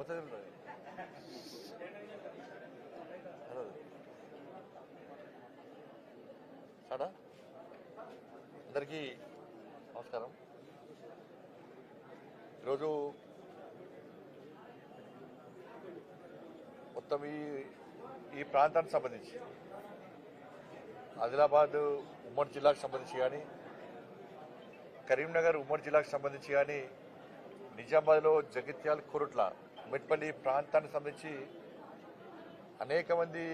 మొత్తం హలో సాడా అందరికీ నమస్కారం ఈరోజు మొత్తం ఈ ఈ ప్రాంతానికి సంబంధించి ఆదిలాబాద్ ఉమ్మడి జిల్లాకు సంబంధించి కానీ కరీంనగర్ ఉమ్మడి జిల్లాకు సంబంధించి కానీ నిజామాబాద్లో జగిత్యాల కురుట్ల మెట్పల్లి ప్రాంతానికి సంబంధించి అనేక మంది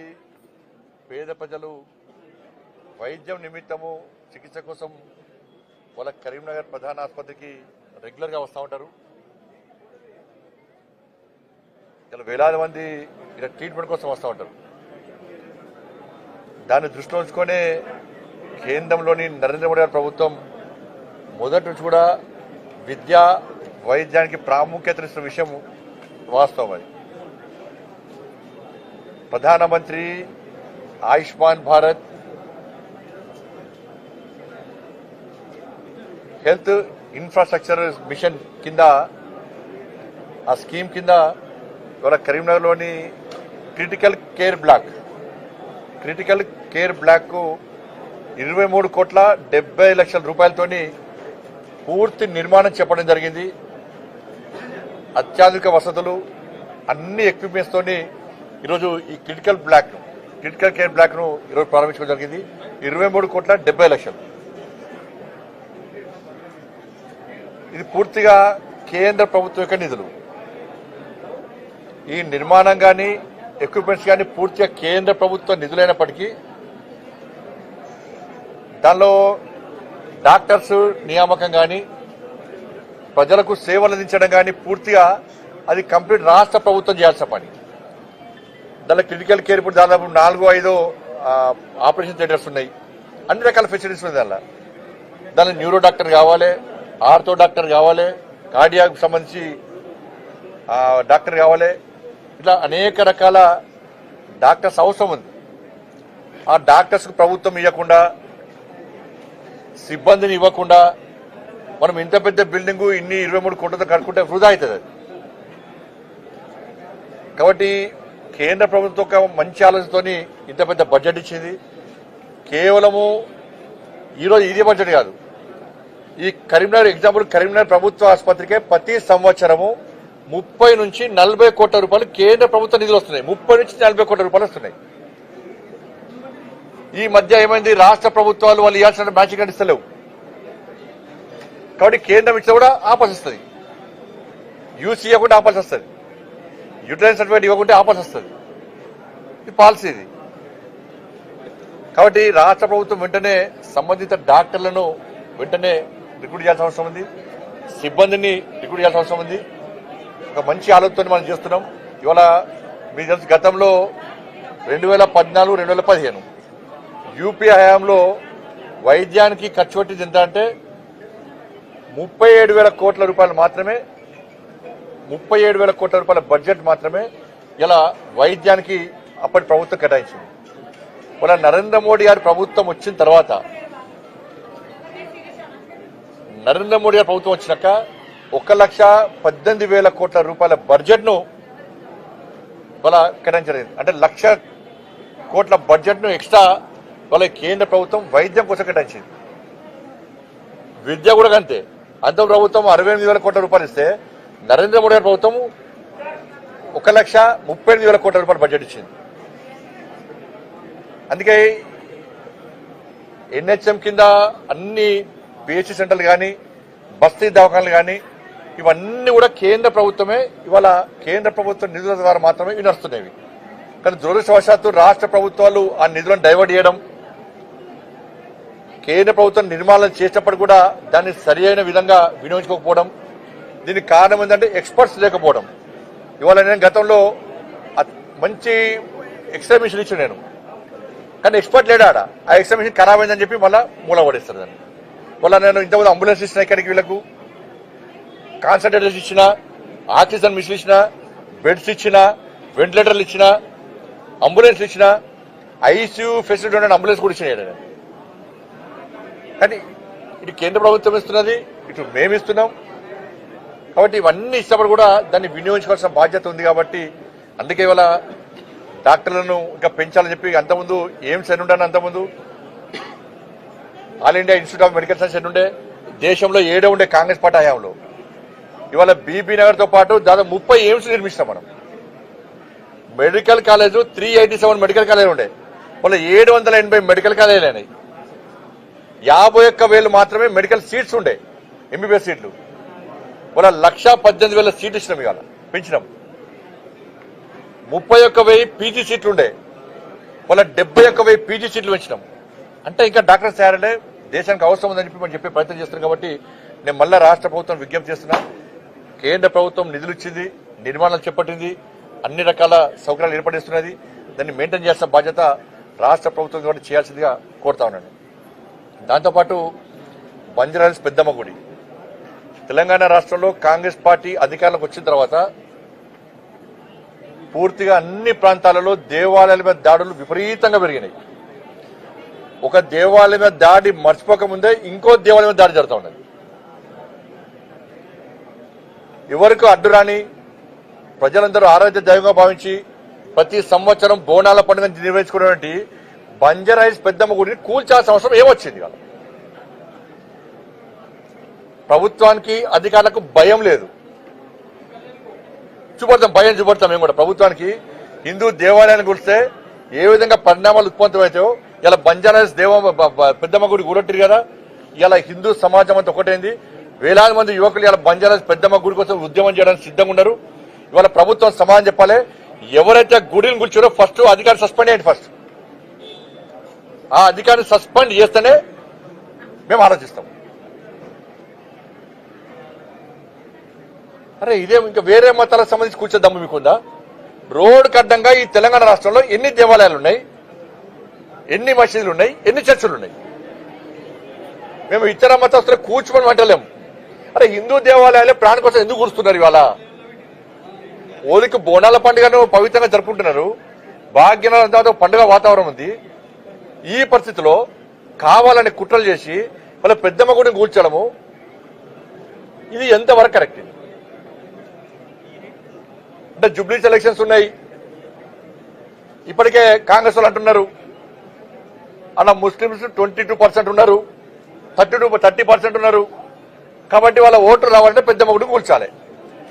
పేద ప్రజలు వైద్యం నిమిత్తము చికిత్స కోసం వాళ్ళ కరీంనగర్ ప్రధాన ఆసుపత్రికి రెగ్యులర్గా వస్తూ ఉంటారు. ఇలా వేలాది మంది ఇలా ట్రీట్మెంట్ కోసం వస్తూ ఉంటారు. దాన్ని దృష్టిలో ఉంచుకొని కేంద్రంలోని నరేంద్ర మోడీ గారి ప్రభుత్వం మొదటి నుంచి కూడా విద్య వైద్యానికి ప్రాముఖ్యత ఇస్తున్న విషయం వాస్తవం అది ప్రధానమంత్రి Ayushman Bharat health infrastructure mission కింద ఆ స్కీమ్ కింద ఇవాళ కరీంనగర్లోని critical care block critical care block ఇరవై మూడు కోట్ల డెబ్బై లక్షల రూపాయలతోని పూర్తి నిర్మాణం చెప్పడం జరిగింది. అత్యాధునిక వసతులు అన్ని ఎక్విప్మెంట్స్తోని ఈరోజు ఈ క్రిటికల్ బ్లాక్ క్రిటికల్ కేర్ బ్లాక్ను ఈరోజు ప్రారంభించడం జరిగింది. ఇరవై మూడు కోట్ల డెబ్బై లక్షలు. ఇది పూర్తిగా కేంద్ర ప్రభుత్వం యొక్క నిధులు. ఈ నిర్మాణం కానీ ఎక్విప్మెంట్స్ కానీ పూర్తిగా కేంద్ర ప్రభుత్వ నిధులైనప్పటికీ దానిలో డాక్టర్స్ నియామకం కానీ ప్రజలకు సేవలు అందించడం కానీ పూర్తిగా అది కంప్లీట్ రాష్ట్ర ప్రభుత్వం చేయాల్సిన పని. దానిలో క్రిటికల్ కేర్ ఇప్పుడు దాదాపు నాలుగు ఐదు ఆపరేషన్ థియేటర్స్ ఉన్నాయి. అన్ని రకాల ఫెసిలిటీస్ ఉన్నాయి దానిలో. దానిలో న్యూరో డాక్టర్ కావాలి ఆర్థో డాక్టర్ కావాలి కార్డియాకు సంబంధించి డాక్టర్ కావాలి. ఇట్లా అనేక రకాల డాక్టర్స్ అవసరం ఉంది. ఆ డాక్టర్స్కు ప్రభుత్వం ఇవ్వకుండా సిబ్బందిని ఇవ్వకుండా మనం ఇంత పెద్ద బిల్డింగ్ ఇన్ని ఇరవై మూడు కోట్లతో కట్టుకుంటే వృధా అవుతుంది కాబట్టి కేంద్ర ప్రభుత్వం ఒక మంచి ఆలోచనతోని ఇంత పెద్ద బడ్జెట్ ఇచ్చింది. కేవలము ఈరోజు ఇదే బడ్జెట్ కాదు. ఈ కరీంనగర్ ఎగ్జాంపుల్ కరీంనగర్ ప్రభుత్వ ఆసుపత్రికే ప్రతి సంవత్సరము ముప్పై నుంచి నలభై కోట్ల రూపాయలు కేంద్ర ప్రభుత్వ నిధులు వస్తున్నాయి. ముప్పై నుంచి నలభై కోట్ల రూపాయలు వస్తున్నాయి. ఈ మధ్య ఏమైంది? రాష్ట్ర ప్రభుత్వాలు వాళ్ళు ఇవ్వాల్సిన మ్యాచింగ్ అందిస్తలేవు కాబట్టి కేంద్రం ఇచ్చినా కూడా ఆపాల్సి వస్తుంది యూసీ ఇవ్వకుండా ఆపాల్సి వస్తుంది యూటిలైజ్ సర్టిఫికేట్ ఇవ్వకుంటే ఆపాల్సి వస్తుంది ఇది పాలసీ ఇది. కాబట్టి రాష్ట్ర ప్రభుత్వం వెంటనే సంబంధిత డాక్టర్లను వెంటనే రిక్రూట్ చేయాల్సిన అవసరం ఉంది. సిబ్బందిని రిక్రూట్ చేయాల్సిన అవసరం ఉంది. ఒక మంచి ఆలోచనతో మనం చేస్తున్నాం. ఇవాళ మీకు తెలుసు గతంలో రెండు వేల పద్నాలుగు రెండు వేల పదిహేను. యూపీ హయాంలో వైద్యానికి ఖర్చు పెట్టింది ఎంత అంటే ముప్పై ఏడు వేల కోట్ల రూపాయలు మాత్రమే ముప్పై ఏడు వేల కోట్ల రూపాయల బడ్జెట్ మాత్రమే ఇలా వైద్యానికి అప్పటి ప్రభుత్వం కేటాయించింది. ఇలా నరేంద్ర మోడీ గారి ప్రభుత్వం వచ్చిన తర్వాత నరేంద్ర మోడీ గారి ప్రభుత్వం వచ్చినాక ఒక లక్ష పద్దెనిమిది వేల కోట్ల రూపాయల బడ్జెట్ను వాళ్ళ కేటాయించలేదు. అంటే లక్ష కోట్ల బడ్జెట్ను ఎక్స్ట్రా వాళ్ళ కేంద్ర ప్రభుత్వం వైద్యం కోసం కేటాయించింది. విద్య కూడా అంతే. అంత ప్రభుత్వం అరవై ఎనిమిది వేల కోట్ల రూపాయలు ఇస్తే నరేంద్ర మోడీ గారి ప్రభుత్వం ఒక లక్ష ముప్పై ఎనిమిది వేల కోట్ల రూపాయల బడ్జెట్ ఇచ్చింది. అందుకే ఎన్హెచ్ఎం కింద అన్ని పిహెచ్సి సెంటర్లు కానీ బస్తీ దవాఖానలు కానీ ఇవన్నీ కూడా కేంద్ర ప్రభుత్వమే ఇవాళ కేంద్ర ప్రభుత్వ నిధుల ద్వారా మాత్రమే ఇవి నడుస్తున్నాయి కానీ దురదృష్టవశాత్తు రాష్ట్ర ప్రభుత్వాలు ఆ నిధులను డైవర్ట్ చేయడం కేంద్ర ప్రభుత్వం నిర్మాణం చేసినప్పుడు కూడా దాన్ని సరి అయిన విధంగా వినియోగించుకోకపోవడం దీనికి కారణం ఏంటంటే ఎక్స్పర్ట్స్ లేకపోవడం. ఇవాళ నేను గతంలో మంచి ఎక్స్రే మిషన్ ఇచ్చాను నేను. కానీ ఎక్స్పర్ట్ లేడా ఆడ ఆ ఎక్స్రే మిషన్ ఖరాబ్ అయిందని చెప్పి మళ్ళీ మూల పడేస్తారు దాన్ని. మళ్ళీ నేను ఇంతకుముందు అంబులెన్స్ ఇచ్చిన ఇక్కడికి వీళ్ళకు కాన్సన్ట్రేటర్స్ ఇచ్చిన ఆక్సిజన్ మిషన్ ఇచ్చిన బెడ్స్ ఇచ్చిన వెంటిలేటర్లు ఇచ్చిన అంబులెన్స్ ఇచ్చిన ఐసీయూ ఫెసిలిటీ ఉన్న అంబులెన్స్ కూడా ఇచ్చిన నేను. కానీ ఇటు కేంద్ర ప్రభుత్వం ఇస్తున్నది ఇటు మేము ఇస్తున్నాం. కాబట్టి ఇవన్నీ ఇచ్చినప్పుడు కూడా దాన్ని వినియోగించుకోవాల్సిన బాధ్యత ఉంది కాబట్టి అందుకే ఇవాళ డాక్టర్లను ఇంకా పెంచాలని చెప్పి అంతకుముందు ఎయిమ్స్ ఎన్ని ఉండే అంతకుముందు all India institute of medical science ఎన్నుండే ఉండే దేశంలో ఏడే ఉండే కాంగ్రెస్ పార్టీ హయాంలో. ఇవాళ బీబీ నగర్తో పాటు దాదాపు ముప్పై ఎయిమ్స్ నిర్మిస్తాం మనం. Medical college three eighty seven medical college ఉండే. వాళ్ళ ఏడు వందల ఎనభై మెడికల్ కాలేజీలు అయినాయి. యాభై ఒక్క వేలు మాత్రమే మెడికల్ సీట్స్ ఉండే ఎంబీబీఎస్ సీట్లు. వాళ్ళ లక్ష పద్దెనిమిది వేల సీట్లు ఇచ్చినాం ఇవాళ పెంచినాం. ముప్పై ఒక్క వెయ్యి పీజీ సీట్లు ఉండే వాళ్ళ డెబ్బై ఒక్క వెయ్యి పీజీ సీట్లు పెంచినాం. అంటే ఇంకా డాక్టర్స్ తయారలే దేశానికి అవసరం ఉందని చెప్పి మనం చెప్పే ప్రయత్నం చేస్తున్నాం కాబట్టి నేను మళ్ళా రాష్ట్ర ప్రభుత్వం విజ్ఞప్తి చేస్తున్నా. కేంద్ర ప్రభుత్వం నిధులు ఇచ్చింది నిర్మాణాలు చేపట్టింది అన్ని రకాల సౌకర్యాలు ఏర్పడిస్తున్నది. దాన్ని మెయింటైన్ చేసిన బాధ్యత రాష్ట్ర ప్రభుత్వం కూడా చేయాల్సిందిగా కోరుతా ఉన్నాను. దాంతోపాటు బంజారాహిల్స్ పెద్దమ్మ గుడి. తెలంగాణ రాష్ట్రంలో కాంగ్రెస్ పార్టీ అధికారంలోకి వచ్చిన తర్వాత పూర్తిగా అన్ని ప్రాంతాలలో దేవాలయాల మీద దాడులు విపరీతంగా పెరిగినాయి. ఒక దేవాలయం మీద దాడి మర్చిపోక ముందే ఇంకో దేవాలయం మీద దాడి జరుగుతూ ఉన్నది. ఎవరికి అడ్డు రాని ప్రజలందరూ ఆరాధ్య దైవంగా భావించి ప్రతి సంవత్సరం బోనాల పండుగ నిర్వహించుకున్నటువంటి బంజారాయిల్స్ పెద్దమ్మ గుడిని కూల్చాల్సిన అవసరం ఏమొచ్చింది కదా ప్రభుత్వానికి అధికారులకు భయం లేదు. చూపడతాం భయం చూపడతాం మేము కూడా. ప్రభుత్వానికి హిందూ దేవాలయాన్ని గురిస్తే ఏ విధంగా పరిణామాలు ఉత్పన్నమవుతాయో ఇలా బంజారాస్ దేవ పెద్దమ్మ గుడి కూడట్టిరు కదా ఇలా హిందూ సమాజం అంతా ఒకటైంది. వేలాది మంది యువకులు ఇలా బంజారాస్ పెద్దమ్మ గుడి కోసం ఉద్యమం చేయడానికి సిద్ధంగా ఉన్నారు. ఇవాళ ప్రభుత్వం సమాధానం చెప్పాలి. ఎవరైతే గుడిని కూర్చోరో ఫస్ట్ అధికారి సస్పెండ్ అయ్యండి ఫస్ట్. ఆ అధికారిని సస్పెండ్ చేస్తేనే మేము ఆలోచిస్తాం. అరే ఇదే ఇంకా వేరే మతాలకు సంబంధించి కూర్చో దమ్ము మీకుందా? రోడ్ అడ్డంగా ఈ తెలంగాణ రాష్ట్రంలో ఎన్ని దేవాలయాలు ఉన్నాయి ఎన్ని మసీదులు ఉన్నాయి ఎన్ని చర్చలు ఉన్నాయి మేము ఇతర మతస్తులు కూర్చోమని అంటలేము అరే హిందూ దేవాలయాలే ప్రాణ కోసం ఎందుకు కూరుస్తున్నారు ఇవాళ? ఓలికి బోనాల పండుగను పవిత్రంగా జరుపుకుంటున్నారు. భాగ్యనగరం తర్వాత పండుగ వాతావరణం ఉంది. ఈ పరిస్థితిలో కావాలని కుట్రలు చేసి వాళ్ళ పెద్దమ్మ గుడిని కూల్చడము ఇది ఎంతవరకు కరెక్ట్? అంటే జూబ్లీస్ ఎలక్షన్స్ ఉన్నాయి. ఇప్పటికే కాంగ్రెస్ వాళ్ళు అంటున్నారు. అలా ముస్లిమ్స్ ట్వంటీ టూ పర్సెంట్ ఉన్నారు. థర్టీ టూ థర్టీ పర్సెంట్ ఉన్నారు. కాబట్టి వాళ్ళ ఓట్లు రావాలంటే పెద్ద మొగుడు కూల్చాలి.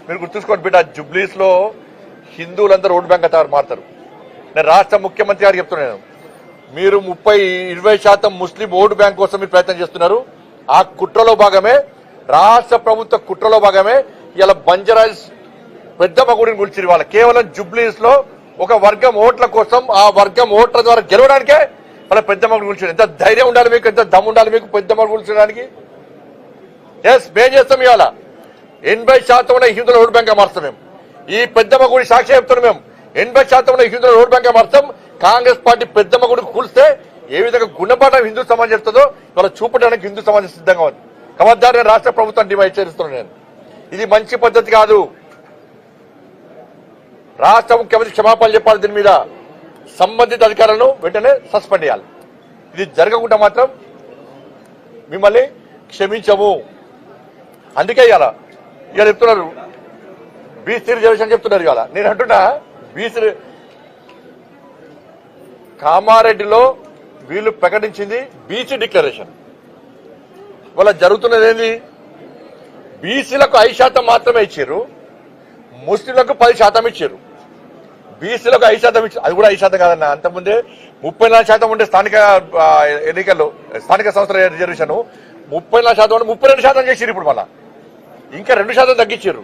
మీరు గుర్తుంచుకోండి బిడ్డ జుబ్లీస్లో హిందువులందరూ ఓటు బ్యాంక్ మారుతారు. నేను రాష్ట్ర ముఖ్యమంత్రి గారు చెప్తున్నాను. మీరు ముప్పై ఇరవై శాతం ముస్లిం ఓటు బ్యాంక్ కోసం మీరు ప్రయత్నం చేస్తున్నారు. ఆ కుట్రలో భాగమే రాష్ట్ర ప్రభుత్వ కుట్రలో భాగమే ఇలా బంజరాజ్ పెద్దమ్మ గుడిని గురించి వాళ్ళ కేవలం జుబ్లీస్లో ఒక వర్గం ఓట్ల కోసం ఆ వర్గం ఓట్ల ద్వారా గెలవడానికే వాళ్ళ పెద్దమ్మ గుడి గురించి ఎంత ధైర్యం ఉండాలి మీకు ఎంత దమ్ము ఉండాలి మీకు పెద్దమ్మ గురించడానికి? ఎస్ మేం చేస్తాం ఇవాళ. ఎనభై శాతం ఉన్న హిందువుల ఓటు బ్యాంక్ మారుస్తాం మేము. ఈ పెద్దమ్మ గుడి సాక్షి చెప్తున్నాం మేము. ఎనభై శాతం ఉన్న హిందువుల ఓటు బ్యాంక్ మారుస్తాం. కాంగ్రెస్ పార్టీ పెద్దమ్మ గుడి కూలిస్తే ఏ విధంగా గుణపాఠం హిందూ సమాజం చెప్తుందో ఇవాళ చూపడానికి హిందూ సమాజం సిద్ధంగా ఉంది. కమద్దారు నేను రాష్ట్ర ప్రభుత్వం డిమాండ్ చేస్తున్నాను నేను. ఇది మంచి పద్ధతి కాదు. రాష్ట్ర ముఖ్యమంత్రి క్షమాపణలు చెప్పాలి దీని మీద. సంబంధిత అధికారులను వెంటనే సస్పెండ్ చేయాలి. ఇది జరగకుండా మాత్రం మిమ్మల్ని క్షమించము. అందుకే ఇవాళ ఇవాళ చెప్తున్నారు. బీసీ రిజర్వేషన్ చెప్తున్నారు ఇవాళ. నేను అంటున్నా బీసీ కామారెడ్డిలో వీళ్ళు ప్రకటించింది బీసీ డిక్లరేషన్. వాళ్ళ జరుగుతున్నది ఏంది బీసీలకు ఐదు శాతం మాత్రమే ఇచ్చారు. ముస్లింలకు పది శాతం ఇచ్చారు. బీసీలకు ఐదు శాతం ఇచ్చారు. అది కూడా ఐదు శాతం కాదన్న అంతకుముందే ముప్పై నాలుగు శాతం ఉండే స్థానిక ఎన్నికల్లో స్థానిక సంస్థల రిజర్వేషన్ ముప్పై నాలుగు శాతం ఉంటే ముప్పై రెండు శాతం చేసిరు ఇప్పుడు మళ్ళా. ఇంకా రెండు శాతం తగ్గించారు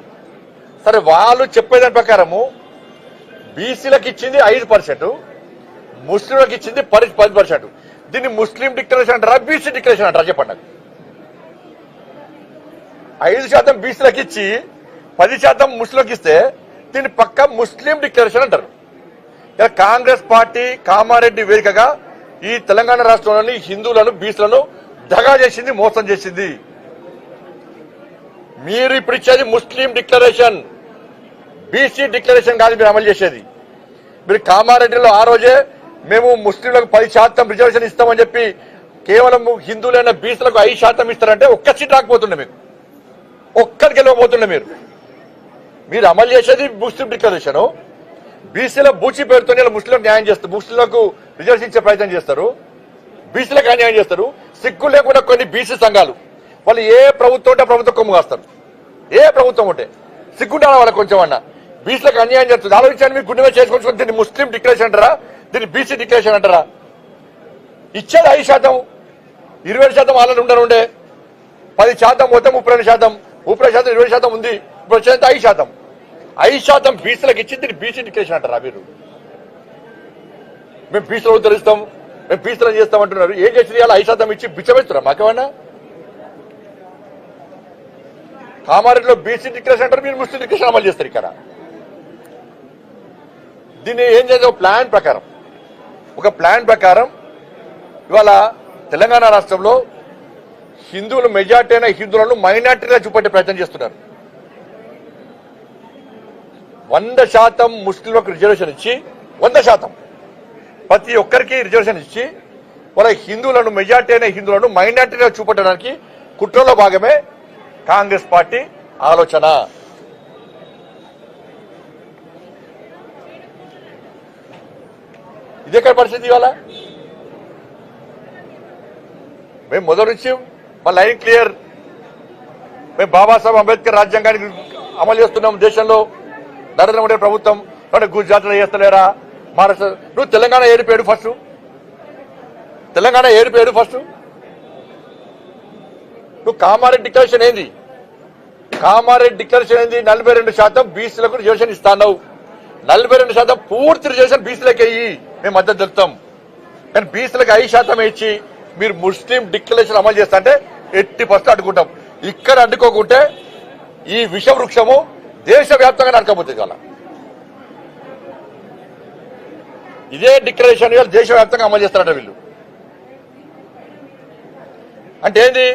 సరే వాళ్ళు చెప్పేదాని ప్రకారము బీసీలకు ఇచ్చింది ఐదు పర్సెంట్. ముస్లింలకు ఇచ్చింది పది పది పర్సెంట్. దీన్ని ముస్లిం డిక్లరేషన్ అంటారా బీసీ డిక్లరేషన్ అంటారా చెప్పండి ఐదు శాతం బీసీలకు ఇచ్చి పది శాతం ముస్లింలకు ఇస్తే దీన్ని పక్క ముస్లిం డిక్లరేషన్ అంటారు. కాంగ్రెస్ పార్టీ కామారెడ్డి వేదికగా ఈ తెలంగాణ రాష్ట్రంలోని హిందువులను బీసీలను దగా చేసింది మోసం చేసింది. మీరు ఇప్పుడు ఇచ్చేది ముస్లిం డిక్లరేషన్. బీసీ డిక్లరేషన్ కాదు మీరు అమలు చేసేది. మీరు కామారెడ్డిలో ఆ రోజే మేము ముస్లింలకు పది శాతం రిజర్వేషన్ ఇస్తామని చెప్పి కేవలం హిందువులైన బీసీలకు ఐదు శాతం ఇస్తారంటే ఒక్క సీట్ రాకపోతుండే మీరు. ఒక్కరికి వెళ్ళకపోతుండే మీరు. మీరు అమలు చేసేది ముస్లిం డిక్లరేషన్. బీసీల బూచి పేరుతో ఇలా ముస్లింలకు న్యాయం చేస్తారు. ముస్లింలకు రిజర్వేషన్ ఇచ్చే ప్రయత్నం చేస్తారు. బీసీలకు అన్యాయం చేస్తారు. సిగ్గు లేకుండా కొన్ని బీసీ సంఘాలు వాళ్ళు ఏ ప్రభుత్వం ఉంటే ప్రభుత్వం కొమ్ము కాస్తారు. ఏ ప్రభుత్వం ఉంటే. సిగ్గుండాలి వాళ్ళకి కొంచెం అన్న బీసీలకు అన్యాయం చేస్తుంది ఆలోచించండి మీరు గుండె చేసుకొని దీన్ని ముస్లిం డిక్లరేషన్ అంటారా? దీన్ని బీసీ డిక్లరేషన్ అంటారా? ఇచ్చేది ఐదు శాతం ఇరవై శాతం శాతం వాళ్ళని ఉండనుండే. పది శాతం మొత్తం ముప్పై రెండు శాతం ముప్పై శాతం ఇరవై శాతం ఉంది. ఇప్పుడు వచ్చేది ఐదు శాతం. ఐదు శాతం బీసీలకు ఇచ్చి దీన్ని బీసీ డిక్లరేషన్ అంటారా మీరు? మేము బీసీలో ఉద్ధరిస్తాం మేము బీసీలో చేస్తాం అంటున్నారు. ఏం చేసి ఇవాళ ఐదు శాతం ఇచ్చి బిచ్చబెడుతురా మాకేమన్నా? కామారెడ్డిలో బీసీ డిక్లరేషన్ అంటారు మీరు ముస్లిం డిక్లరేషన్ అమలు చేస్తారు ఇక్కడ. దీన్ని ఏం చేద్దాం? ప్లాన్ ప్రకారం. ఒక ప్లాన్ ప్రకారం ఇవాళ తెలంగాణ రాష్ట్రంలో హిందువులు మెజార్టీ అయిన హిందువులను మైనార్టీగా చూపెట్టే ప్రయత్నం చేస్తున్నారు. వంద శాతం ముస్లింలకు రిజర్వేషన్ ఇచ్చి వంద శాతం ప్రతి ఒక్కరికి రిజర్వేషన్ ఇచ్చి వాళ్ళ హిందువులను మెజార్టీ అయిన హిందువులను మైనార్టీగా చూపెట్టడానికి కుట్రలో భాగమే కాంగ్రెస్ పార్టీ ఆలోచన. ఇది ఎక్కడ పరిస్థితి ఇవాళ? మేము మొదటి నుంచి మా లైన్ క్లియర్. మేము బాబాసాహెబ్ అంబేద్కర్ రాజ్యాంగానికి అమలు చేస్తున్నాం దేశంలో. నరేంద్ర మోడీ ప్రభుత్వం అంటే గుజరాత్లో చేస్తలేరా? మహారాష్ట్ర నువ్వు తెలంగాణ ఏడిపోయాడు ఫస్ట్. తెలంగాణ ఏడిపోయాడు ఫస్ట్. నువ్వు కామారెడ్డి డిక్లరేషన్ ఏంది? కామారెడ్డి డిక్లరేషన్ ఏంది? నలభై రెండు శాతం బీసీలకు రిజర్వేషన్ ఇస్తాన్నావు నలభై రెండు శాతం పూర్తి రిజర్వేషన్ బీసీలకు మేము మద్దతు తెలుపుతాం. కానీ బీసీలకు ఐదు శాతం ఇచ్చి మీరు ముస్లిం డిక్లరేషన్ అమలు చేస్తా అంటే ఎట్టి పర్సెంట్ అడ్డుకుంటాం. ఇక్కడ అడ్డుకోకుంటే ఈ విష వృక్షము దేశవ్యాప్తంగా నడకపోతుంది కదా ఇదే డిక్లరేషన్ దేశవ్యాప్తంగా అమలు చేస్తారట వీళ్ళు. అంటే ఏంది?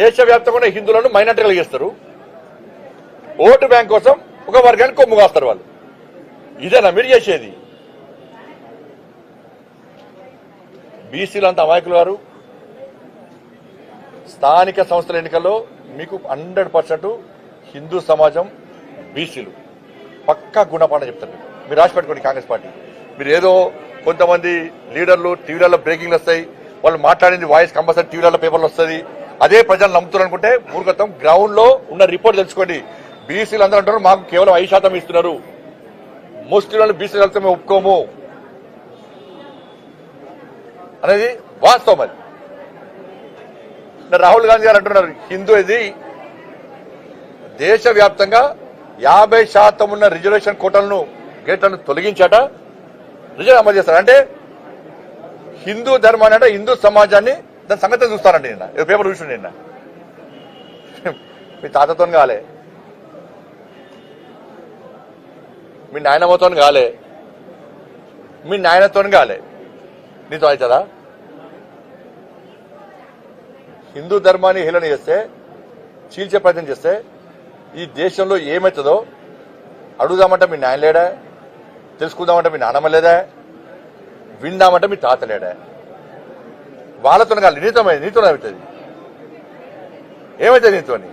దేశవ్యాప్తంగా హిందువులను మైనార్టీలు చేస్తారు. ఓటు బ్యాంక్ కోసం ఒక వర్గానికి కొమ్ము కాస్తారు వాళ్ళు. ఇదేనా మీరు చేసేది? బీసీలంతా అంత అమాయకులు వారు స్థానిక సంస్థల ఎన్నికల్లో మీకు హండ్రెడ్ పర్సెంట్ హిందూ సమాజం బీసీలు. పక్కా గుణపాఠం చెప్తారు మీరు రాసి పెట్టుకోండి కాంగ్రెస్ పార్టీ. మీరు ఏదో కొంతమంది లీడర్లు టీవీలలో బ్రేకింగ్లు వస్తాయి. వాళ్ళు మాట్లాడింది వాయిస్ కంపల్సరీ టీవీలలో పేపర్లు వస్తుంది. అదే ప్రజలు నమ్ముతున్నారు అనుకుంటే మూర్ఖత్వం. గ్రౌండ్లో ఉన్న రిపోర్ట్ తెలుసుకోండి. బీసీలు అందరూ అంటారు మాకు కేవలం ఐదు శాతం ఇస్తున్నారు. ముస్లింలను బీసీలు కలిసి మేము ఒప్పుకోము. అనేది వాస్తవం అది. రాహుల్ గాంధీ గారు అంటున్నారు హిందూ ఇది దేశవ్యాప్తంగా యాభై శాతం ఉన్న రిజర్వేషన్ కోటలను గేట్లను తొలగించాట రిజర్వ్ అమలు చేస్తారు? అంటే హిందూ ధర్మాన్ని అంటే హిందూ సమాజాన్ని దాని సంగతి చూస్తారండి నిన్న. పేపర్ చూసి నిన్న. మీ తాతతో కాలే. మీ నాయనమ్మతో కాలే. మీ నాయనతో కాలే. నీతో అవుతుందా హిందూ ధర్మాన్ని హేళన చేస్తే చీల్చే ప్రయత్నం చేస్తే ఈ దేశంలో ఏమవుతుందో అడుగుదామంటే మీ నాయన లేడా? తెలుసుకుందామంటే మీ నాన్నమ్మ లేదా? విందామంటే మీ తాత లేడా? వాళ్ళతో కాదు నీతో నీతో అవుతుంది. ఏమవుతుంది నీతోని?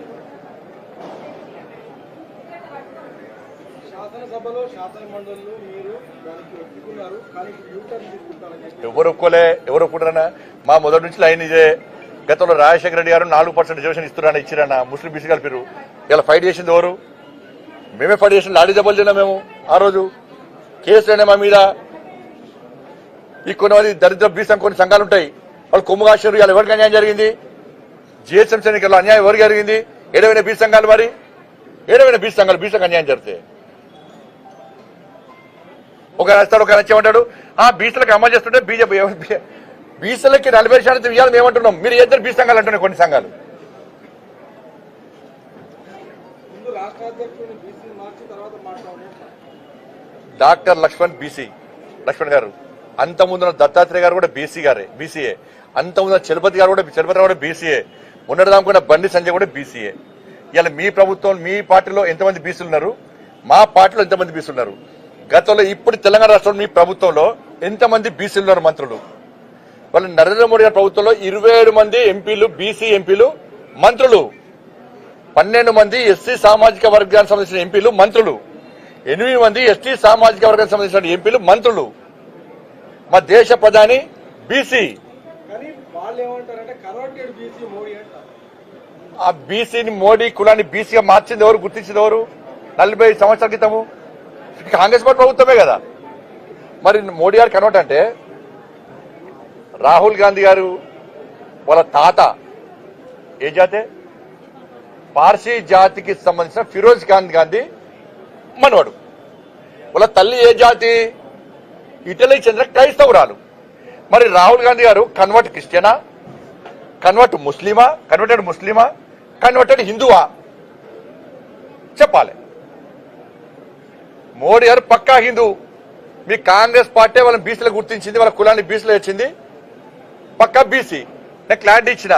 లోక్సభలో శాసనమండలిలో మీరు దానికి ఒప్పుకున్నారు. కానీ యూటర్న్ తీసుకుంటారని ఎవరు ఒప్పుకోలే? ఎవరు ఒప్పుకుంటారనా మా మొదటి నుంచి లైన్ ఇదే. గతంలో రాజశేఖర రెడ్డి గారు నాలుగు పర్సెంట్ రిజర్వేషన్ ఇస్తున్నారని ఇచ్చిరన్న. ముస్లిం బీసీ కలిపి ఇలా ఫైట్ చేసింది ఎవరు? మేమే ఫైట్ చేసిన లాడీ దెబ్బలు తిన్నాం మేము ఆ రోజు. కేసులైనా మా మీద. ఈ కొన్ని దరిద్ర బీసం కొన్ని సంఘాలు ఉంటాయి. వాళ్ళు కొమ్ము కాశారు ఇలా ఎవరికి అన్యాయం జరిగింది? జిహెచ్ఎంసీ ఎన్నికల్లో అన్యాయం ఎవరికి జరిగింది? ఏడవైన బీ సంఘాలు మరి? ఏడవైన బీ సంఘాలు బీ సంఘం అన్యాయం జరిగితే ఒక రాస్తాడు ఒక నచ్చేమంటాడు ఆ బీసీలకు అమలు చేస్తుంటే బీజేపీ బీసీలకి నలభై శాతం ఇవ్వాలని మేమంటున్నాం మీరు ఇద్దరు బీ సంఘాలు అంటున్నాయి కొన్ని సంఘాలు? Doctor Laxman BC. లక్ష్మణ్ గారు అంత ముందున్న దత్తాత్రేయ గారు కూడా బీసీ గారే బీసీఏ అంత ముందున్న చలపతి గారు కూడా చలపతి గారు కూడా బీసీఏ ఉన్నదాముకున్న బండి సంజయ్ కూడా బీసీఏ ఇలా మీ ప్రభుత్వం మీ పార్టీలో ఎంతమంది బీసీలు ఉన్నారు? మా పార్టీలో ఎంతమంది బీసీలు ఉన్నారు? గతంలో ఇప్పుడు తెలంగాణ రాష్ట్రంలో మీ ప్రభుత్వంలో ఎంతమంది బీసీలు ఉన్నారు మంత్రులు? వాళ్ళ నరేంద్ర మోడీ గారి ప్రభుత్వంలో ఇరవై ఏడు మంది ఎంపీలు బీసీ ఎంపీలు మంత్రులు. పన్నెండు మంది ఎస్సీ సామాజిక వర్గానికి సంబంధించిన ఎంపీలు మంత్రులు. ఎనిమిది మంది ఎస్టీ సామాజిక వర్గానికి సంబంధించిన ఎంపీలు మంత్రులు. మా దేశ ప్రధాని బీసీ ఆ బీసీని మోడీ కులాన్ని బీసీగా మార్చింది ఎవరు గుర్తించింది ఎవరు? నలభై ఐదు సంవత్సరాల క్రితము కాంగ్రెస్ పార్టీ ప్రభుత్వమే కదా. మరి మోడీ గారు కన్వర్ట్ అంటే రాహుల్ గాంధీ గారు వాళ్ళ తాత ఏ జాతే? పార్సీ జాతికి సంబంధించిన ఫిరోజ్ ఖాన్ గాంధీ మనవాడు. వాళ్ళ తల్లి ఏ జాతి? ఇటలీ చెందిన క్రైస్తవురాలు. మరి రాహుల్ గాంధీ గారు కన్వర్ట్ క్రిస్టియనా? కన్వర్ట్ ముస్లిమా? కన్వర్టెడ్ ముస్లిమా? కన్వర్టెడ్ హిందువా? చెప్పాలి. మోడీ గారు పక్కా హిందూ. మీ కాంగ్రెస్ పార్టీ వాళ్ళని బీసీలో గుర్తించింది వాళ్ళ కులాన్ని బీసీలో వచ్చింది పక్కా బీసీ. నేను క్లారిటీ ఇచ్చిన.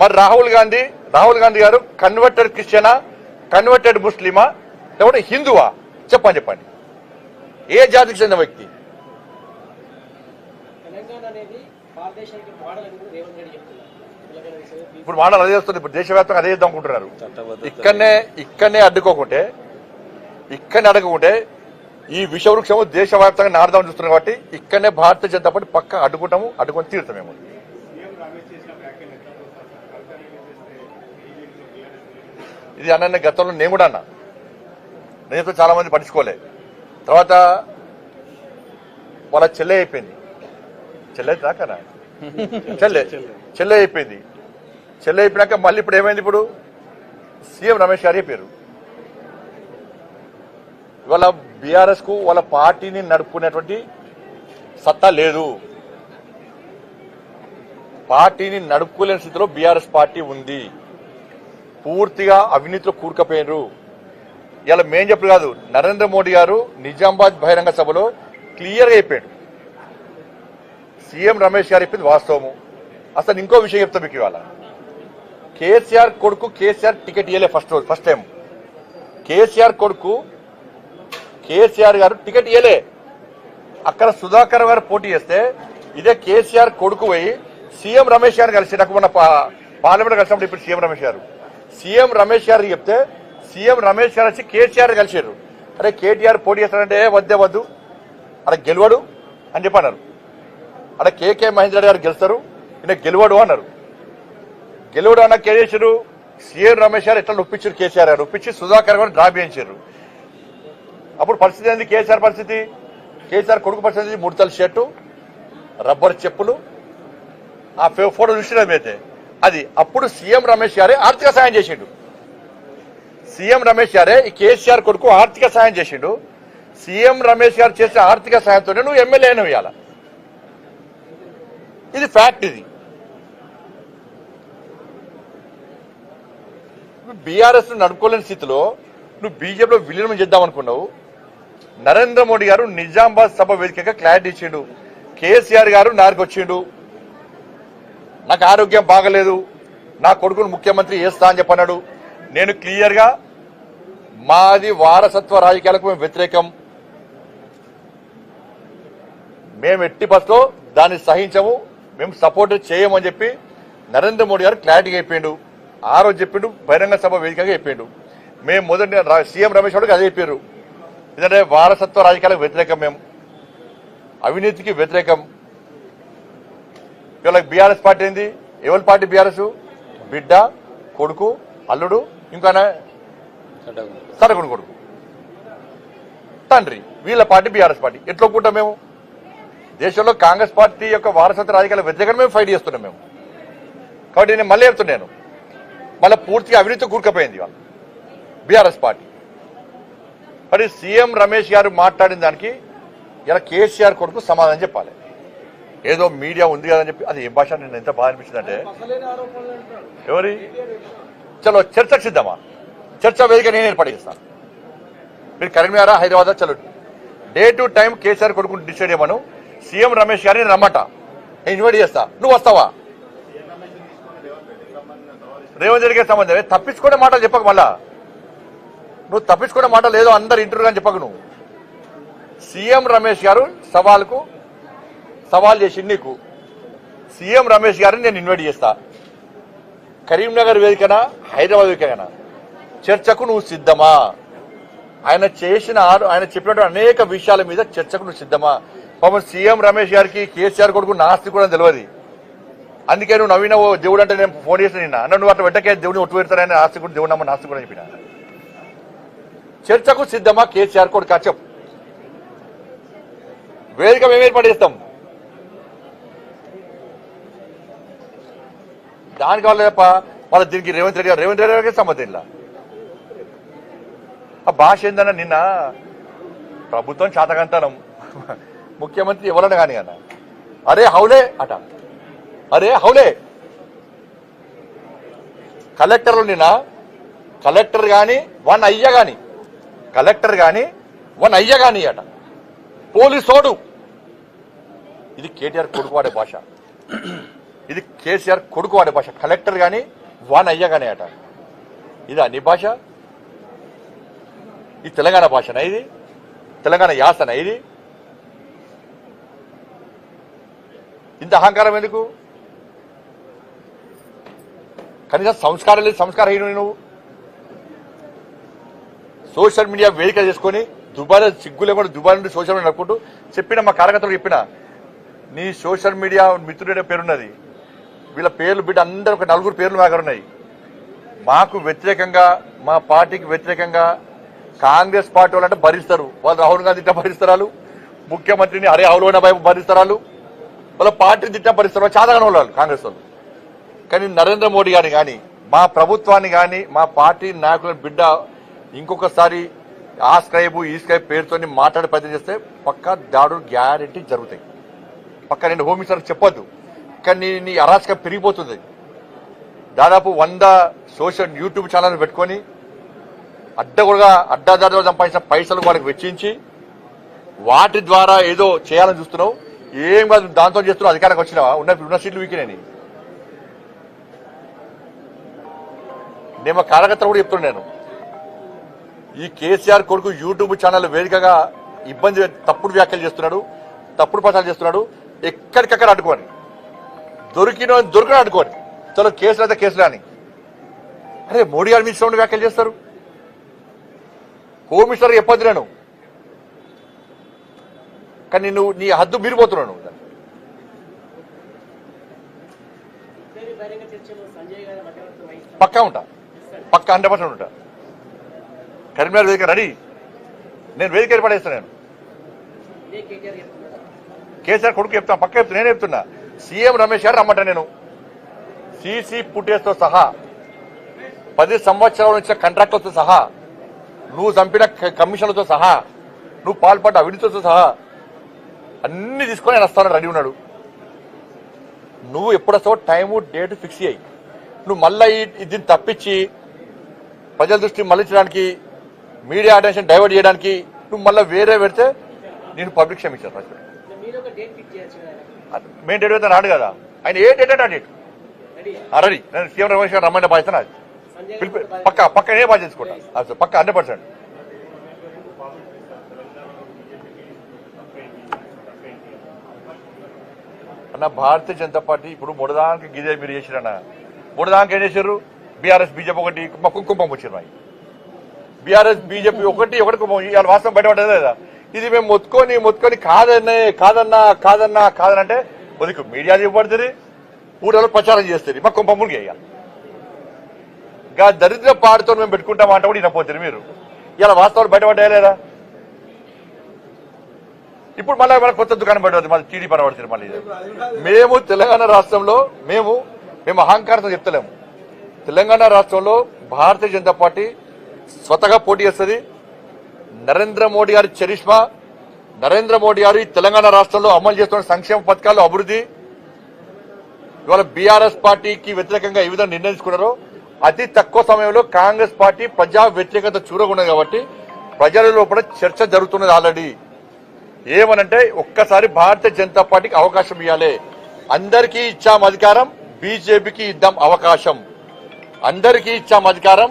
మరి రాహుల్ గాంధీ రాహుల్ గాంధీ గారు కన్వర్టెడ్ క్రిస్టియనా కన్వర్టెడ్ ముస్లిమా లేకపోతే హిందువా? చెప్పండి చెప్పండి. ఏ జాతికి చెందిన వ్యక్తి? ఇప్పుడు మాటలు అదే చేస్తుంది ఇప్పుడు దేశవ్యాప్తంగా అదే చేద్దాం అనుకుంటున్నారు. ఇక్కడనే ఇక్కడనే అడ్డుకోకుంటే ఇక్కడనే అడగకుంటే ఈ విషవృక్షము దేశవ్యాప్తంగా నాడదాం చూస్తున్నాం కాబట్టి ఇక్కడనే భారతీయ జనతా పార్టీ పక్క అడ్డుకుంటాము అడ్డుకొని తీరుతామేమో. ఇది అన్న గతంలో నేను కూడా అన్నా. నేను చాలా మంది పట్టించుకోలే. తర్వాత వాళ్ళ చెల్లె అయిపోయింది. చెల్లె దాకా చెల్లె చెల్లె అయిపోయింది. చెల్లె అయిపోయినాక మళ్ళీ ఇప్పుడు ఏమైంది ఇప్పుడు? సీఎం రమేష్ గారి పేరు. ఇవాళ బీఆర్ఎస్కు వాళ్ళ పార్టీని నడుపుకునేటువంటి సత్తా లేదు. పార్టీని నడుపుకోలేని స్థితిలో బీఆర్ఎస్ పార్టీ ఉంది. పూర్తిగా అవినీతిలో కూరుకపోయినరు. ఇలా మేం చెప్పు కాదు నరేంద్ర మోడీ గారు నిజామాబాద్ బహిరంగ సభలో క్లియర్గా చెప్పాడు. సీఎం రమేష్ గారు చెప్పింది వాస్తవము. అసలు ఇంకో విషయం చెప్తా మీకు ఇవాళ. కేసీఆర్ కొడుకు కేసీఆర్ టికెట్ ఇవ్వలే ఫస్ట్ రోజు ఫస్ట్ టైం. కేసీఆర్ కొడుకు కేసీఆర్ గారు టికెట్ ఇయలే అక్కడ సుధాకర్ గారు పోటీ చేస్తే ఇదే కేసీఆర్ కొడుకు పోయి సీఎం రమేష్ గారిని కలిసి నాకు మన పా- పార్లమెంట్ కలిసినప్పుడు ఇప్పుడు సీఎం రమేష్ గారు. సీఎం రమేష్ గారు చెప్తే సీఎం రమేష్ గారు వచ్చి కేసీఆర్ కలిసారు అరే కేటీఆర్ పోటీ చేస్తాడంటే వద్దే వద్దు. అక్కడ గెలవడు అని చెప్పన్నారు. అన్నారు అక్కడ కేకే మహేందర్ గారు గెలుస్తారు. ఈయన గెలవడు అన్నారు. గెలువడు అన్న ఏం సీఎం రమేష్ గారు ఎట్లా ఒప్పించారు కేసీఆర్ గారు? ఒప్పించి సుధాకర్ గారు డ్రాప్ చేయించారు అప్పుడు పరిస్థితి ఏంది? కేసీఆర్ పరిస్థితి? కేసీఆర్ కొడుకు పరిస్థితి ముడతల షర్టు రబ్బర్ చెప్పులు. ఆ ఫోటో చూసినది అయితే అది అప్పుడు సీఎం రమేష్ గారే ఆర్థిక సాయం చేసిండు. సీఎం రమేష్ గారే ఈ కేసీఆర్ కొడుకు ఆర్థిక సాయం చేసిండు. సీఎం రమేష్ గారు చేసిన ఆర్థిక సాయంతోనే నువ్వు ఎమ్మెల్యే అయిన ఇవాళ ఇది ఫ్యాక్ట్ ఇది. బీఆర్ఎస్ నడుపుకోలేని స్థితిలో నువ్వు బీజేపీలో విలీనం చేద్దాం అనుకున్నావు నరేంద్ర మోడీ గారు నిజామాబాద్ సభ వేదికగా క్లారిటీ ఇచ్చిండు. కేసీఆర్ గారు నారికి వచ్చిండు. నాకు ఆరోగ్యం బాగలేదు. నా కొడుకును ముఖ్యమంత్రి చేస్తా అని చెప్పన్నాడు. నేను క్లియర్గా మాది వారసత్వ రాజకీయాలకు మేము వ్యతిరేకం. మేము ఎట్టి బస్లో దాన్ని సహించము. మేము సపోర్ట్ చేయమని చెప్పి నరేంద్ర మోడీ గారు క్లారిటీగా చెప్పిండు. ఆ రోజు చెప్పిండు. బహిరంగ సభ వేదికగా చెప్పిండు. మేము మొదటి సీఎం రమేష్ గారికి అదే చెప్పారు. ఎందుకంటే వారసత్వ రాజకీయాలకు వ్యతిరేకం మేము. అవినీతికి వ్యతిరేకం. ఇవాళ బీఆర్ఎస్ పార్టీ ఏంది? ఎవరి పార్టీ బీఆర్ఎస్? బిడ్డ కొడుకు అల్లుడు ఇంకా సరగుడు కొడుకు. తండ్రి వీళ్ళ పార్టీ బీఆర్ఎస్ పార్టీ. ఎట్లా ఒప్పుకుంటాం మేము? దేశంలో కాంగ్రెస్ పార్టీ యొక్క వారసత్వ రాజకీయాల వ్యతిరేకం మేము ఫైట్ చేస్తున్నాం మేము. కాబట్టి నేను మళ్ళీ చెప్తున్నాను మళ్ళీ పూర్తిగా అవినీతి కూరుకపోయింది వాళ్ళు బీఆర్ఎస్ పార్టీ. మరి సీఎం రమేష్ గారు మాట్లాడిన దానికి ఇలా కేసీఆర్ కొడుకు సమాధానం చెప్పాలి. ఏదో మీడియా ఉంది కదని చెప్పి అది ఏం భాష? నేను ఎంత బాగా అనిపించిందంటే ఎవరి? చలో చర్చకు సిద్ధమా చర్చ వేదిక నేను ఏర్పాటు చేస్తాను. మీరు కరీంనగర్ హైదరాబాద్? చలో డే టు టైం కేసీఆర్ కొడుకు డిసైడ్ చేయమను. సీఎం రమేష్ గారిని రమ్మట. నేను ఇన్వైట్ చేస్తా. నువ్వు వస్తావా? రేవంత్ రెడ్డి గారి సంబంధం తప్పించుకునే మాట చెప్పక మళ్ళా. నువ్వు తప్పించుకునే మాట లేదో అందరు ఇంటర్వ్యూ అని చెప్పకు నువ్వు. సీఎం రమేష్ గారు సవాల్కు సవాల్ చేసి నీకు. సీఎం రమేష్ గారిని నేను ఇన్వైట్ చేస్తా. కరీంనగర్ వేదికనా హైదరాబాద్ వేదికనా చర్చకు నువ్వు సిద్ధమా? ఆయన చేసిన ఆయన చెప్పినట్టు అనేక విషయాల మీద చర్చకు నువ్వు సిద్ధమా? పాపం సీఎం రమేష్ గారికి కేసీఆర్ కొడుకు నాస్తి కూడా తెలియదు. అందుకే నువ్వు నవీన దేవుడు అంటే నేను ఫోన్ చేసిన నిన్న. నన్ను నువ్వు అట్లా వెంటకే దేవుడిని ఒట్టు పెడతానని ఆస్తి కూడా దేవుడు నమ్మ నాస్తి కూడా చెప్పిన. చర్చకు సిద్ధమా కేసీఆర్ కూడా కచ్చం వేదిక మేము ఏర్పాటు చేస్తాం. దానికి వల్ల తప్ప మళ్ళీ దీనికి రేవంత్ రెడ్డి గారు రేవంత్ రెడ్డి గారికి సంబంధం ఇలా ఆ భాష ఏందన్న నిన్న ప్రభుత్వం చాతకంతనం. ముఖ్యమంత్రి ఎవరన్నా కానీ అన్న. అరే హౌలే అట. అరే హౌలే. కలెక్టర్లు నిన్న కలెక్టర్ కానీ వన్ అయ్య కానీ కలెక్టర్ కానీ వన్ అయ్య కానీ అట. పోలీసోడు. ఇది కేటీఆర్ కొడుకు వాడే భాష. ఇది కేసీఆర్ కొడుకు వాడే భాష. కలెక్టర్ కానీ వన్ అయ్య కానీ అట. ఇది అన్ని భాష. ఇది తెలంగాణ భాషనా ఇది? తెలంగాణ యాసనా ఇది? ఇంత అహంకారం ఎందుకు? కనీసం సంస్కారం లేదు సంస్కారహీనుడు నువ్వు. సోషల్ మీడియా వేదిక చేసుకొని దుబాయ్ సిగ్గు లేకుండా దుబాయ్ నుండి సోషల్ మీడియా నడుపుకుంటూ చెప్పిన మా కార్యకర్తలు చెప్పిన నీ సోషల్ మీడియా మిత్రుడైన పేరున్నది వీళ్ళ పేర్లు బిడ్డ అందరూ ఒక నలుగురు పేర్లు మా దగ్గర ఉన్నాయి. మాకు వ్యతిరేకంగా మా పార్టీకి వ్యతిరేకంగా కాంగ్రెస్ పార్టీ వాళ్ళంటే భరిస్తారు. వాళ్ళు రాహుల్ గాంధీ తిట్ట భరిస్తారు ముఖ్యమంత్రిని హరే హౌలైన వైపు భరిస్తారు వాళ్ళ. పార్టీ తిట్ట భరిస్తారు వాళ్ళు. వాళ్ళు కాంగ్రెస్ వాళ్ళు. కానీ నరేంద్ర మోడీ గారిని కానీ మా ప్రభుత్వాన్ని కానీ మా పార్టీ నాయకులను బిడ్డ ఇంకొకసారి ఆ స్క్రైబ్ ఈ స్క్రైబ్ పేరుతోని మాట్లాడే ప్రయత్నం చేస్తే పక్కా దాడులు గ్యారెంటీ జరుగుతాయి. పక్క నేను హోమ్ మినిస్టర్ చెప్పొద్దు. కానీ నీ- అరాచకం పెరిగిపోతుంది. దాదాపు వంద సోషల్ యూట్యూబ్ ఛానల్ పెట్టుకొని అడ్డగొడగా అడ్డాదారులు సంపాదించిన పైసలు వాళ్ళకి వెచ్చించి వాటి ద్వారా ఏదో చేయాలని చూస్తున్నావు. ఏం కాదు దాంతో చేస్తున్నావు అధికారానికి వచ్చినావా? ఉన్న ఉన్న సీట్లు వీకినాయి నేను మా కార్యకర్తలు కూడా చెప్తున్నాను నేను. ఈ కేసీఆర్ కొడుకు యూట్యూబ్ ఛానల్ వేదికగా ఇబ్బంది తప్పుడు వ్యాఖ్యలు చేస్తున్నాడు తప్పుడు ప్రచారం చేస్తున్నాడు ఎక్కడికక్కడ అడ్డుకోని. దొరికిన దొరికిన అడ్డుకోని. చలో కేసులు అయితే కేసులు అని. అరే మోడీ గారు మీ వ్యాఖ్యలు చేస్తారు? హోమ్ మినిస్టర్ చెప్పొద్దు నేను కానీ నువ్వు నీ హద్దు వహిస్తారు పక్కా ఉంటా. పక్కా హండ్రెడ్ పర్సెంట్ ఉంటా. కరీంనగర్ వేదిక రెడీ. నేను వేదిక ఏర్పాటు నేను. కేసీఆర్ కొడుకు చెప్తాను పక్క చెప్తున్నా నేను చెప్తున్నా. సీఎం రమేష్ గారు రమ్మంటా నేను. సీసీ పుట్టేస్తో సహా పది సంవత్సరాల నుంచి కాంట్రాక్టులతో సహా నువ్వు చంపిన కమిషన్లతో సహా నువ్వు పాల్పడ్డ అవినీతితో సహా అన్ని తీసుకొని ఆయన వస్తాను రెడీ ఉన్నాడు. నువ్వు ఎప్పుడు వస్తావో టైము డేట్ ఫిక్స్ అయ్యి నువ్వు మళ్ళీ దీన్ని తప్పించి ప్రజల దృష్టి మళ్ళించడానికి మీడియా అటెన్షన్ డైవర్ట్ చేయడానికి నువ్వు మళ్ళీ వేరే పెడితే నేను పబ్లిక్ క్షమించాను ఫస్ట్ డేట్ కదా మెయిన్ డేట్ అయితే రాడు కదా. ఆయన ఏ డేట్ అంటే ఆ డేట్. రెడీ. నేను సీఎం రమేష్ గారు రమ్మని బాధ్యత నాది. పిలిపి పక్క పక్క ఏ బాధ్యత తీసుకుంటా? అది పక్క హండ్రెడ్ పర్సెంట్. అన్న భారతీయ జనతా పార్టీ ఇప్పుడు మూడదానికి గిదే మీరు చేసిరన్న. మూడదానికి ఏం చేశారు బీఆర్ఎస్ బీజేపీ ఒకటి కుంకుమం వచ్చారు బీఆర్ఎస్ బీజేపీ ఒకటి ఒకటి ఇవాళ వాస్తవం బయటపడదు లేదా? ఇది మేము మొత్తుకొని మొత్తుకొని కాదన్నే కాదన్నా కాదన్నా కాదనంటే వదికు మీడియా చూపడుతుంది ఊళ్ళలో ప్రచారం చేస్తుంది. మా కుంభములు చేయాలి ఇంకా దరిద్ర పాడుతో మేము పెట్టుకుంటాం అంటే కూడా ఇనపోతుంది మీరు. ఇలా వాస్తవాలు బయటపడ్డాయా లేదా? ఇప్పుడు మళ్ళీ మన కొత్త దుకాణం బయటపడుతుంది మళ్ళీ టీడీ పడబడుతుంది మళ్ళీ ఇది. మేము తెలంగాణ రాష్ట్రంలో మేము మేము అహంకారంతో చెప్తలేము. తెలంగాణ రాష్ట్రంలో భారతీయ జనతా పార్టీ స్వతగా పోటీ చేస్తుంది. నరేంద్ర మోడీ గారి చరిష్మా నరేంద్ర మోడీ గారు ఈ తెలంగాణ రాష్ట్రంలో అమలు చేస్తున్న సంక్షేమ పథకాలు అభివృద్ధి. ఇవాళ బీఆర్ఎస్ పార్టీకి వ్యతిరేకంగా ఏ విధంగా నిర్ణయించుకున్నారో అతి తక్కువ సమయంలో కాంగ్రెస్ పార్టీ ప్రజా వ్యతిరేకత చూరగున్నది కాబట్టి ప్రజల లోపల చర్చ జరుగుతున్నది ఆల్రెడీ. ఏమనంటే ఒక్కసారి భారతీయ జనతా పార్టీకి అవకాశం ఇవ్వాలి అందరికీ ఇచ్చాం అధికారం బీజేపీకి ఇద్దాం అవకాశం. అందరికీ ఇచ్చాం అధికారం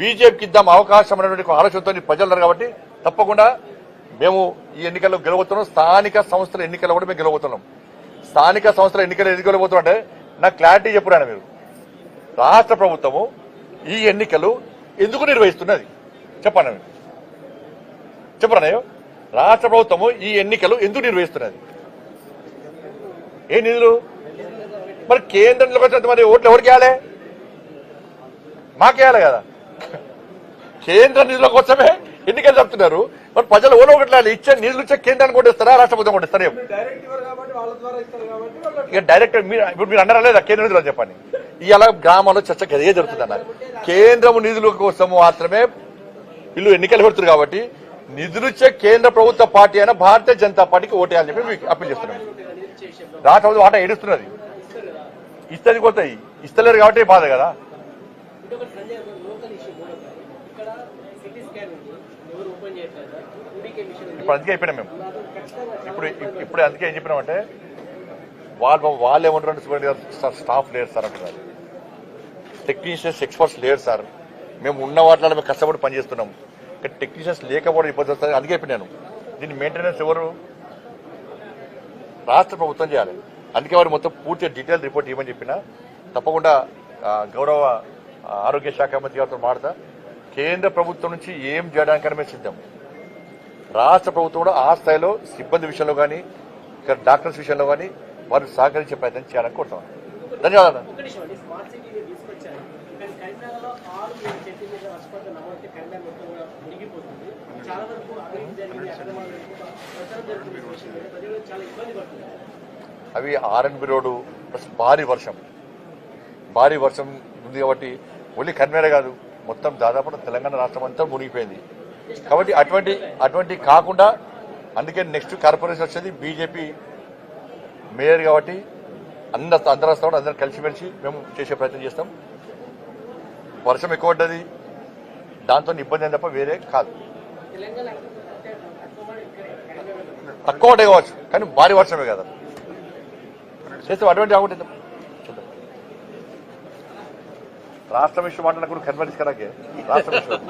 బీజేపీకి ఇద్దాం అవకాశం అనేటువంటి ఆలోచనతో ప్రజలు కాబట్టి తప్పకుండా మేము ఈ ఎన్నికల్లో గెలవతున్నాం స్థానిక సంస్థల ఎన్నికల్లో కూడా మేము గెలవతున్నాం స్థానిక సంస్థల ఎన్నికలు ఎందుకు గెలవతున్నాం అంటే నాకు క్లారిటీ చెప్పురాను మీరు. రాష్ట్ర ప్రభుత్వము ఈ ఎన్నికలు ఎందుకు నిర్వహిస్తున్నది? చెప్పండి. చెప్పరన్నయ్య రాష్ట్ర ప్రభుత్వము ఈ ఎన్నికలు ఎందుకు నిర్వహిస్తున్నది? ఏ నిధులు? మరి కేంద్రంలోకి వచ్చినంత మరి ఓట్లు ఎవరికి వేయాలి మాకేయాలి కదా. కేంద్ర నిధుల కోసమే ఎన్నికలు చెప్తున్నారు మరి ప్రజలు ఓలో ఒకటి ఇచ్చే నిధులు ఇచ్చే కేంద్రాన్ని కొట్టిస్తారా? రాష్ట్ర ప్రభుత్వం కొట్టిస్తారా ఏం? ఇక డైరెక్ట్ మీరు ఇప్పుడు మీరు అన్నారా లేదా? కేంద్ర నిధులు చెప్పండి ఇవాళ గ్రామాల్లో చర్చ అదే జరుగుతుంది అన్న కేంద్రము నిధుల కోసము మాత్రమే వీళ్ళు ఎన్నికలు పెడుతున్నారు కాబట్టి నిధులు ఇచ్చే కేంద్ర ప్రభుత్వ పార్టీ అయినా భారతీయ జనతా పార్టీకి ఓటేయాలని చెప్పి మీకు అప్పీల్ చేస్తున్నాం. రాష్ట్ర ప్రభుత్వం ఆట ఏడుస్తున్నది. ఇస్తుంది కొత్తాయి ఇస్తలేరు కాబట్టి బాధ కదా ఇంకొకటి సంజయ్ గారు లోకల్ ఇష్యూ కూడా ఉంది. ఇక్కడ సిటీ స్కాన్ ఉంది ఎవరు ఓపెన్ చేయట్లేదు ఊడికే మిషన్ ఉంది ఇప్పుడు అందుకే అయిపోయినా మేము. ఇప్పుడు ఇప్పుడు అందుకే ఏం చెప్పినామంటే వాళ్ళు వాళ్ళు ఏమంటారు సార్ స్టాఫ్ లేరు సార్ అంటున్నారు. టెక్నీషియన్స్ ఎక్స్పర్ట్స్ లేరు సార్. మేము ఉన్న వాటిలో మేము కష్టపడి పనిచేస్తున్నాం ఇక్కడ టెక్నీషియన్స్ లేకపోవడం ఇబ్బంది వస్తుంది. అందుకే చెప్పినాను దీన్ని మెయింటెనెన్స్ ఎవరు? రాష్ట్ర ప్రభుత్వం చేయాలి. అందుకే వారు మొత్తం పూర్తిగా డీటెయిల్ రిపోర్ట్ ఇవ్వమని చెప్పినా తప్పకుండా గౌరవ ఆరోగ్య శాఖ మంత్రి గారితో మాడతా కేంద్ర ప్రభుత్వం నుంచి ఏం చేయడానికైనా మేము సిద్ధం. రాష్ట్ర ప్రభుత్వం కూడా ఆ స్థాయిలో సిబ్బంది విషయంలో కానీ ఇక్కడ డాక్టర్స్ విషయంలో కానీ వారు సహకరించే ప్రయత్నం చేయాలని కోరుతాం ధన్యవాదాలు. అవి ఆర్ఎన్బి రోడ్డు ప్లస్ భారీ వర్షం. భారీ వర్షం ఉంది కాబట్టి ఓన్లీ కన్వేరే కాదు మొత్తం దాదాపు తెలంగాణ రాష్ట్రం అంతా మునిగిపోయింది. కాబట్టి అటువంటి అటువంటి కాకుండా అందుకే నెక్స్ట్ కార్పొరేషన్ వచ్చేది బీజేపీ మేయర్ కాబట్టి అందరు అందరూ వస్తాం అందరం కలిసిమెలిసి మేము చేసే ప్రయత్నం చేస్తాం. వర్షం ఎక్కువ ఉంటుంది దాంతో ఇబ్బంది అని తప్ప వేరే కాదు. తక్కువ ఉంటాయి ఉంటే కావచ్చు కానీ భారీ వర్షమే కదా. చేస్తే అటువంటి కాకుండా రాష్ట్రం విషయం మాట్లాడకుండా కన్వర్స్ కరాకే రాష్ట్రం విషయం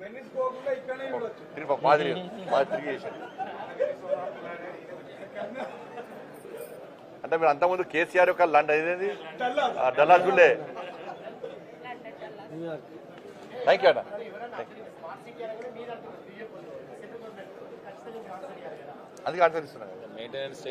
వెన్నిస్ పోకుండా ఇక్కడనే చూడొచ్చు తిరిగి మాదిరి మాది తిరిగి చేశారు అంటే మీరు అంతకుముందు కేసీఆర్ యొక్క లండ్ అదేది డల్లా జుల్లే థ్యాంక్ యూ అన్న. అందుకే ఆన్సర్ మెయింటెనెన్స్